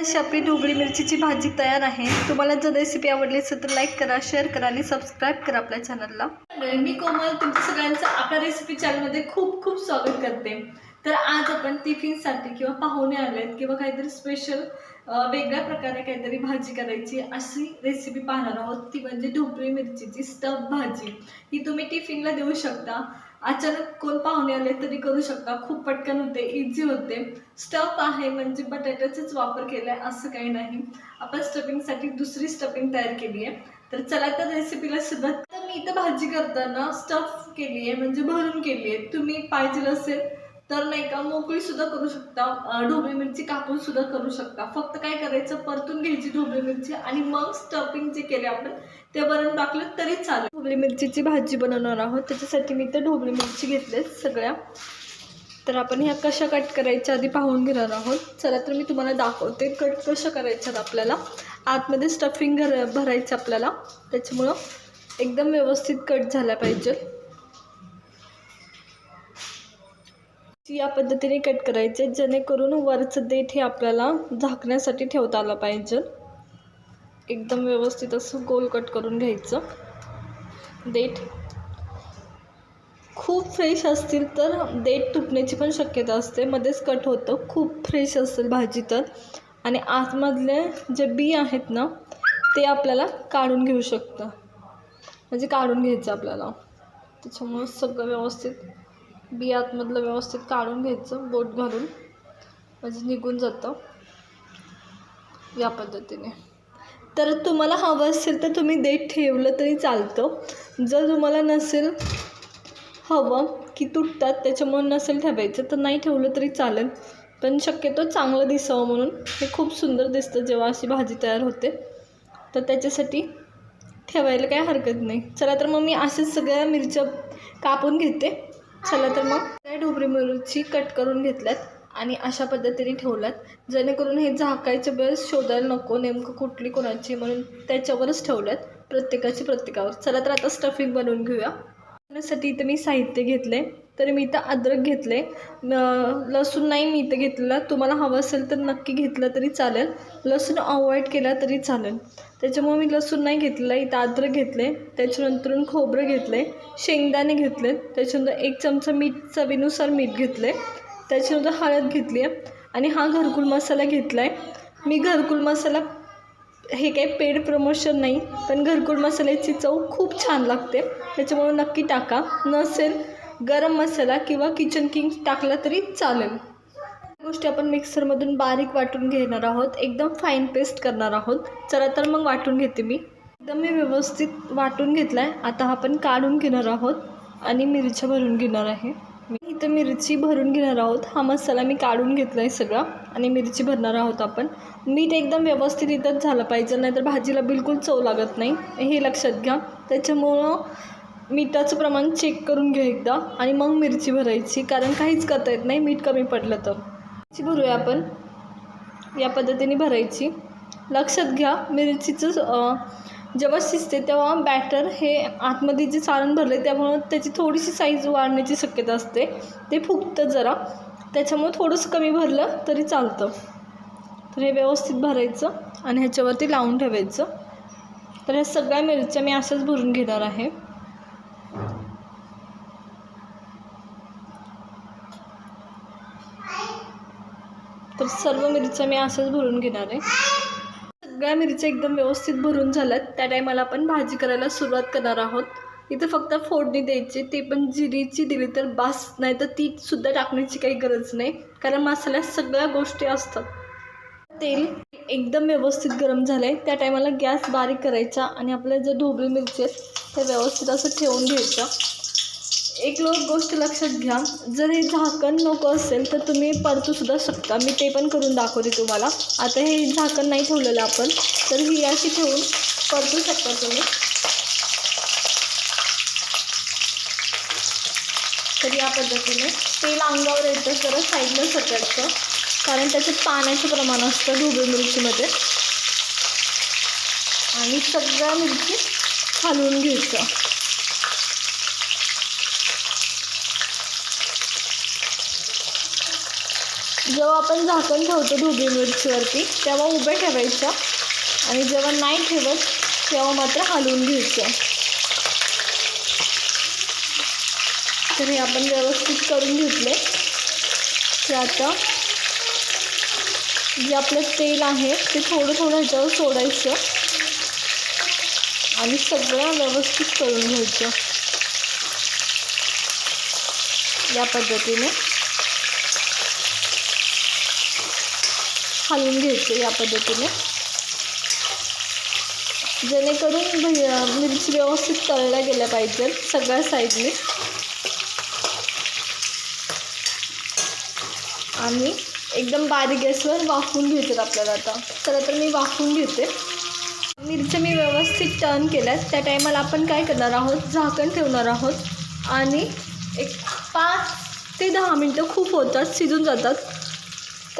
अशी आपली ढोबळी मिरचीची भाजी तयार आहे. तुम्हाला जर रेसिपी आवडली असेल तर लाईक करा शेअर करा आणि सबस्क्राईब करा आपल्या चॅनलला मी कोमल तुमच्या सगळ्यांचं आपल्या रेसिपी चॅनलमध्ये खूप खूप स्वागत करते. तर आज आपण टिफिनसाठी किंवा पाहुणे आलेत किंवा काहीतरी स्पेशल वेगळ्या प्रकारे काहीतरी भाजी करायची अशी रेसिपी पाहणार आहोत. ती म्हणजे ढोबळी मिरचीची स्टफ भाजी. ही तुम्ही टिफिनला देऊ शकता. अचानक कोण पाहुणे आले तरी करू शकता. खूप पटकन होते इझी होते. स्टफ आहे म्हणजे बटाट्याचाच वापर केला आहे असं काही नाही. आपण स्टफिंगसाठी दुसरी स्टफिंग तयार केली आहे तर चला तर रेसिपीला सुरुवात. तर मी इथं भाजी करताना स्टफ केली आहे म्हणजे भरून केली आहे तुम्ही पाहिजे असेल. तर नाही का मोकळी सुद्धा करू शकता ढोबळी मिरची कापून सुद्धा करू शकता. फक्त काय करायचं परतून घ्यायची ढोबळी मिरची आणि मग स्टफिंग जे केले आपण ते वरून टाकलं तरी चालेल. ढोबळी मिरचीची भाजी बनवणार आहोत. त्याच्यासाठी मी तर ढोबळी मिरची घेतले सगळ्या. तर आपण ह्या कशा कट करायच्या आधी पाहून घेणार आहोत. चला तर मी तुम्हाला दाखवते कट कशा करायच्यात आपल्याला. आतमध्ये स्टफिंग घर भरायचं आपल्याला. त्याच्यामुळं एकदम व्यवस्थित कट झाल्या पाहिजे या पद्धतीने कट करायचे जेणेकरून वरचं देठ हे आपल्याला झाकण्यासाठी ठेवता आलं पाहिजे. एकदम व्यवस्थित असं गोल कट करून घ्यायचं. देठ खूप फ्रेश असतील तर देठ तुटण्याची पण शक्यता असते. मध्येच कट होतं खूप फ्रेश असेल भाजी तर. आणि आतमधले जे बी आहेत ना ते आपल्याला काढून घेऊ शकतं. म्हणजे काढून घ्यायचं आपल्याला. त्याच्यामुळं सगळं व्यवस्थित बी आतमधलं व्यवस्थित काढून घ्यायचं बोट घालून म्हणजे निघून जातं. या पद्धतीने. तर तुम्हाला हवं असेल तर तुम्ही देठ ठेवलं तरी चालतं. जर तुम्हाला नसेल हवं की तुटतात त्याच्यामुळे नसेल ठेवायचं तर नाही ठेवलं तरी चालेल. पण शक्यतो चांगलं दिसावं म्हणून. हे खूप सुंदर दिसतं जेव्हा अशी भाजी तयार होते. तर त्याच्यासाठी ठेवायला काही हरकत नाही. चला तर मग मी असेच सगळ्या मिरच्या कापून घेते. चला तर मग. त्या ढोबरी मिरची कट करून घेतल्यात आणि अशा पद्धतीने ठेवल्यात. जेणेकरून हे झाकायच्या वेळेस शोधायला नको नेमकं कुठली कोणाची म्हणून त्याच्यावरच ठेवल्यात प्रत्येकाची प्रत्येकावर. चला तर आता स्टफिंग बनवून घेऊया. त्यासाठी इथं मी साहित्य घेतलं आहे तर मी इथं अद्रक घेतले. लसूण नाही मी इथं घेतलेला. तुम्हाला हवं असेल तर नक्की घेतलं तरी चालेल. लसूण अवॉइड केला तरी चालेल. त्याच्यामुळे मी लसूण नाही घेतलेलं इथं अद्रक घेतले. त्याच्यानंतरून खोबरं घेतले. शेंगदाणे घेतले त्याच्यानंतर एक चमचा मीठ चवीनुसार मीठ घेतले. त्याच्यानंतर हळद घेतली. आहे आणि हा घरकुल मसाला घेतला आहे मी घरकुल मसाला हे काही पेड प्रमोशन नाही पण घरकुल मसाल्याची चव खूप छान लागते. त्याच्यामुळे नक्की टाका. नसेल गरम मसाला किंवा किचन किंग टाकला तरी चालेल. गोष्टी आपण मिक्सरमधून बारीक वाटून घेणार आहोत. एकदम फाईन पेस्ट करणार आहोत. चला तर मग वाटून घेते मी. एकदम मी व्यवस्थित वाटून घेतला आहे आता आपण काढून घेणार आहोत आणि मिरच्या भरून घेणार आहे. मी इथं मिरची भरून घेणार आहोत. हा मसाला मी काढून घेतला आहे सगळा आणि मिरची भरणार आहोत आपण. मीठ एकदम व्यवस्थित इथंच झालं पाहिजे नाहीतर भाजीला बिलकुल चव लागत नाही. हे लक्षात घ्या. त्याच्यामुळं मिठाचं प्रमाण चेक करून घ्या एकदा आणि मग मिरची भरायची कारण काहीच करता येत नाही मीठ कमी पडलं तर. मिरची भरूया आपण. या पद्धतीने भरायची. लक्षात घ्या मिरचीचं जेव्हा शिजते तेव्हा बॅटर हे आतमध्ये जे सारण भरले त्यामुळं त्याची थोडीशी साईज वाढण्याची शक्यता असते. ते फुगतं जरा. त्याच्यामुळं थोडंसं कमी भरलं तरी चालतं. तर हे व्यवस्थित भरायचं आणि ह्याच्यावरती लावून ठेवायचं. तर ह्या सगळ्या मिरच्या मी अशाच भरून घेणार आहे. सर्व मिरच्या मी असंच भरून घेणार आहे. सगळ्या मिरच्या एकदम व्यवस्थित भरून झाल्यात. त्या टायमाला आपण भाजी करायला सुरुवात करणार आहोत. इथं फक्त फोडणी द्यायची ते पण जिरीची दिली तर बास नाही तर तीसुद्धा टाकण्याची काही गरज नाही. कारण मसाल्यात सगळ्या गोष्टी असतात. तेल एकदम व्यवस्थित गरम झालं आहे त्या टायमाला गॅस बारीक करायचा आणि आपल्या जे ढोबळी मिरची आहेत त्या व्यवस्थित असं ठेवून घ्यायच्या. एक लोक गोष्ट लक्षात घ्या. जर हे झाकण नको असेल तर तुम्ही परतू सुद्धा शकता. मी ते पण करून दाखवते तुम्हाला. आता हे झाकण नाही ठेवलेलं आपण तर ही अशी ठेवून परतू शकता तुम्ही. तर या पद्धतीने तेल अंगावर येतं जरा साईडला सटायचं कारण त्याच्यात पाण्याचं प्रमाण असतं ढोबळी मिरचीमध्ये. आणि सगळ्या मिरची हलवून घ्यायचं. जेव्हा आपण झाकण ठेवतो ढोबळी मिरचीवरती तेव्हा उभे ठेवायचं. आणि जेव्हा नाही ठेवत तेव्हा मात्र हलवून घ्यायचं. तर हे आपण व्यवस्थित करून घेतले तर आता जे आपलं तेल आहे ते थोडं थोडं ह्याच्यावर सोडायचं. आणि सगळं व्यवस्थित करून घ्यायचं. या पद्धतीने. हलवून घ्यायचं या पद्धतीने. जेणेकरून मिरची व्यवस्थित तळल्या गेल्या पाहिजेत सगळ्या साईडने. आणि एकदम बारीक गॅसवर वाफून घ्यायचं आपल्याला आता. चला तर मी वाफून घेते. मिरच्या मी व्यवस्थित टर्न केल्यास त्या टायमाला आपण काय करणार आहोत? झाकण ठेवणार आहोत. आणि एक पाच ते दहा मिनटं खूप होतात शिजून जातात.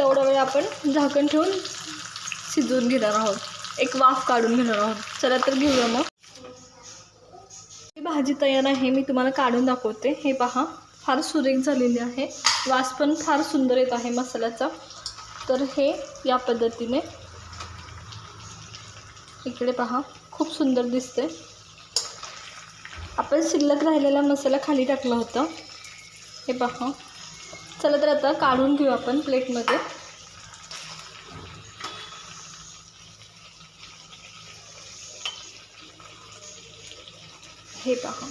तेवढा वेळ आपण झाकण ठेवून शिजवून घेणार आहोत. एक वाफ काढून घेणार आहोत. चला तर घेऊया मग. ही भाजी तयार आहे मी तुम्हाला काढून दाखवते. हे पहा फार सुरेख झालेली आहे. वास पण फार सुंदर येत आहे मसाल्याचा. तर हे या पद्धतीने इकडे पहा खूप सुंदर दिसते आपण शिल्लक राहिलेला मसाला खाली टाकला होता. हे पहा. चला तर आता काढून घेऊ आपण प्लेटमध्ये. हे पहा.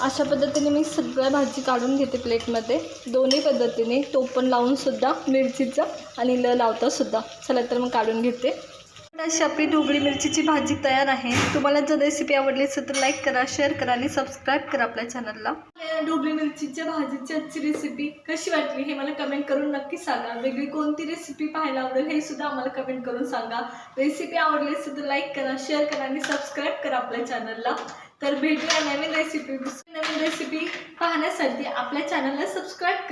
अशा पद्धतीने मी सगळ्या भाजी काढून घेते प्लेटमध्ये. दोन्ही पद्धतीने टोपण लावून सुद्धा मिरचीचं आणि ल लावता सुद्धा. चला तर मग काढून घेते. अशी आपली ढोबळी मिरचीची भाजी तयार आहे. तुम्हाला जर रेसिपी आवडली असेल तर लाईक करा शेअर करा आणि सबस्क्राईब करा आपल्या चॅनलला ढोबळी मिरचीच्या भाजीची आजची रेसिपी कशी वाटली हे मला कमेंट करून नक्की सांगा. वेगळी कोणती रेसिपी पाहायला आवडेल हे सुद्धा आम्हाला कमेंट करून सांगा. रेसिपी आवडली असेल तर लाईक करा शेअर करा आणि सबस्क्राईब करा आपल्या चॅनलला तर भेटूया नवीन रेसिपी नवीन रेसिपी पाहण्यासाठी. आपल्या चॅनलला सबस्क्राईब करा.